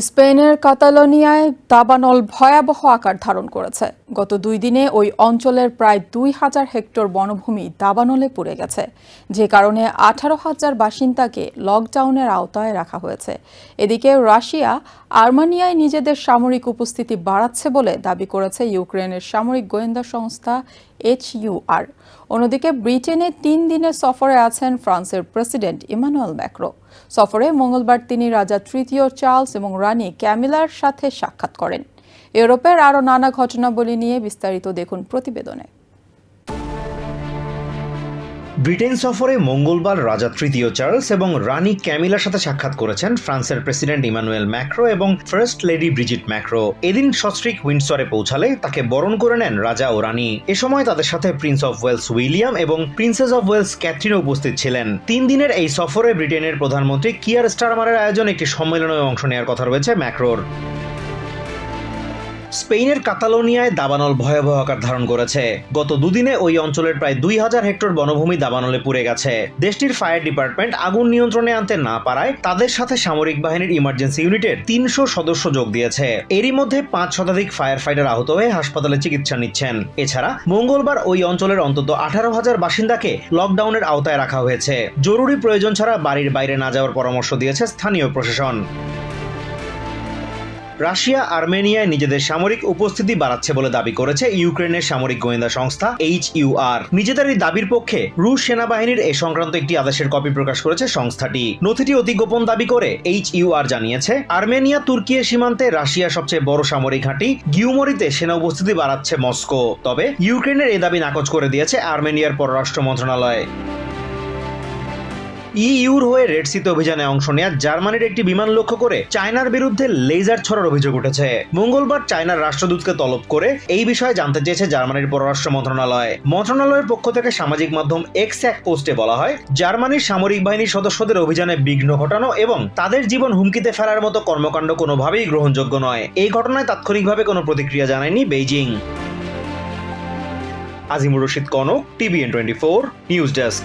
স্পেনের কাতালোনিয়ায় দাবানল ভয়াবহ আকার ধারণ করেছে। গত দুই দিনে ওই অঞ্চলের প্রায় দুই হাজার হেক্টর বনভূমি দাবানলে পুড়ে গেছে। যে কারণে আঠারো হাজার বাসিন্দাকে লকডাউনের আওতায় রাখা হয়েছে। এদিকে রাশিয়া আর্মানিয়ায় নিজেদের সামরিক উপস্থিতি বাড়াচ্ছে বলে দাবি করেছে ইউক্রেনের সামরিক গোয়েন্দা সংস্থা এইচইউআর অন্যদিকে ব্রিটেনে তিন দিনের সফরে আছেন ফ্রান্সের প্রেসিডেন্ট ইমানুয়েল ম্যাক্রো। সফরে মঙ্গলবার তিনি রাজা তৃতীয় চার্লস এবং রানী ক্যামিলার সাথে সাক্ষাৎ করেন। ইউরোপের আরও নানা ঘটনাবলী নিয়ে বিস্তারিত দেখুন প্রতিবেদনে। ব্রিটেন সফরে মঙ্গলবার রাজা তৃতীয় চার্লস এবং রানী ক্যামিলার সাথে সাক্ষাৎ করেছেন ফ্রান্সের প্রেসিডেন্ট ইমানুয়েল ম্যাক্রো এবং ফার্স্ট লেডি ব্রিজিট ম্যাক্রো। এদিন সস্ট্রিক উইন্ডসরে পৌঁছালে তাকে বরণ করে নেন রাজা ও রানী। এ সময় তাদের সাথে প্রিন্স অফ ওয়েলস উইলিয়াম এবং প্রিন্সেস অফ ওয়েলস ক্যাথরিনও উপস্থিত ছিলেন। তিন দিনের এই সফরে ব্রিটেনের প্রধানমন্ত্রী কিয়ার স্টারমারের আয়োজন একটি সম্মেলনে অংশ নেওয়ার কথা রয়েছে ম্যাক্রোর। স্পেনের কাতালোনিয়ায় দাবানল ভয়াবহ আকার ধারণ করেছে। গত দুদিনে ওই অঞ্চলের প্রায় দুই হাজার হেক্টর বনভূমি দাবানলে পুড়ে গেছে। দেশটির ফায়ার ডিপার্টমেন্ট আগুন নিয়ন্ত্রণে আনতে না পারায় তাদের সাথে সামরিক বাহিনীর ইমার্জেন্সি ইউনিটের তিনশো সদস্য যোগ দিয়েছে। এরই মধ্যে পাঁচ শতাধিক ফায়ার ফাইটার আহত হয়ে হাসপাতালে চিকিৎসা নিচ্ছেন। এছাড়া মঙ্গলবার ওই অঞ্চলের অন্তত আঠারো হাজার বাসিন্দাকে লকডাউনের আওতায় রাখা হয়েছে। জরুরি প্রয়োজন ছাড়া বাড়ির বাইরে না যাওয়ার পরামর্শ দিয়েছে স্থানীয় প্রশাসন। রাশিয়া, আর্মেনিয়ায় নিজেদের সামরিক উপস্থিতি বাড়াচ্ছে বলে দাবি করেছে ইউক্রেনের সামরিক গোয়েন্দা সংস্থা এইচ ইউআর নিজেদের এই দাবির পক্ষে রুশ সেনাবাহিনীর এ সংক্রান্ত একটি আদেশের কপি প্রকাশ করেছে সংস্থাটি। নথিটি অতি গোপন দাবি করে এইচ ইউআর জানিয়েছে, আর্মেনিয়া তুর্কিয়ের সীমান্তে রাশিয়ার সবচেয়ে বড় সামরিক ঘাঁটি গিউমরিতে সেনা উপস্থিতি বাড়াচ্ছে মস্কো। তবে ইউক্রেনের এই দাবি নাকচ করে দিয়েছে আর্মেনিয়ার পররাষ্ট্র মন্ত্রণালয়। ইইউর হয়ে রেড সিতে অভিযানে অংশ নেওয়া জার্মানির একটি বিমান লক্ষ্য করে চায়নার বিরুদ্ধে লেজার ছড়ার অভিযোগ উঠেছে। মঙ্গলবার চায়নার রাষ্ট্রদূতকে তলব করে এই বিষয়ে জানতে চেয়েছে জার্মানির পররাষ্ট্র মন্ত্রণালয়। মন্ত্রণালয়ের পক্ষ থেকে সামাজিক মাধ্যম এক্স এক পোস্টে বলা হয়, জার্মানির সামরিক বাহিনীর সদস্যদের অভিযানে বিঘ্ন ঘটানো এবং তাদের জীবন হুমকিতে ফেলার মতো কর্মকাণ্ড কোনোভাবেই গ্রহণযোগ্য নয়। এই ঘটনায় তাৎক্ষণিকভাবে কোনো প্রতিক্রিয়া জানায়নি Beijing. Azimur Rashid Konok, TVN twenty four, news desk.